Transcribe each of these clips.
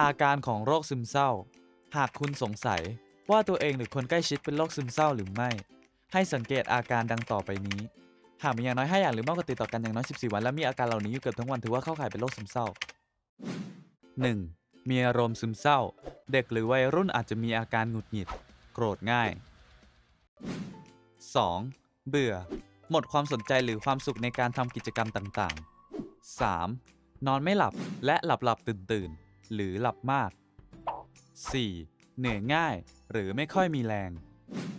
อาการของโรคซึมเศร้า หากคุณสงสัยว่าตัวเองหรือคนใกล้ชิดเป็นโรคซึมเศร้าหรือไม่ ให้สังเกตอาการดังต่อไปนี้ หากมีอย่างน้อย5อย่างหรือมากกว่าติดต่อกันอย่างน้อย 14 วัน และมีอาการเหล่านี้อยู่เกือบทั้งวันถือว่าเข้าข่ายเป็นโรคซึมเศร้า 1. มีอารมณ์ซึมเศร้า เด็กหรือวัยรุ่นอาจจะมีอาการหงุดหงิด โกรธง่าย 2. เบื่อ หมดความสนใจหรือความสุขในการทำกิจกรรมต่างๆ 3. นอนไม่หลับและหลับหลับตื่นตื่น หรือหลับมาก 4. เหนื่อยง่าย หรือไม่ค่อยมีแรง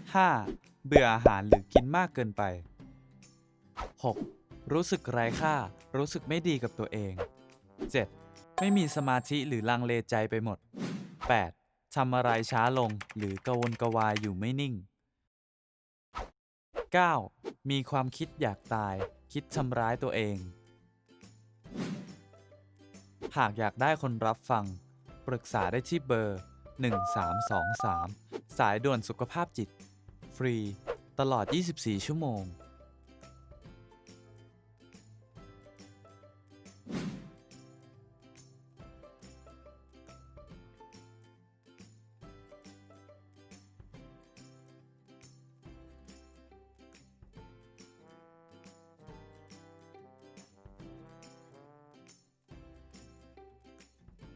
5. เบื่ออาหารหรือกินมากเกินไป 6. รู้สึกไร้ค่า รู้สึกไม่ดีกับตัวเอง 7. ไม่มีสมาธิหรือลังเลใจไปหมด 8. ทำอะไรช้าลงหรือกระวนกระวายอยู่ไม่นิ่ง 9. มีความคิดอยากตาย คิดทำร้ายตัวเอง หากอยากได้คนรับฟัง ปรึกษาได้ที่เบอร์ 1323 สายด่วนสุขภาพจิต ฟรี ตลอด 24 ชั่วโมง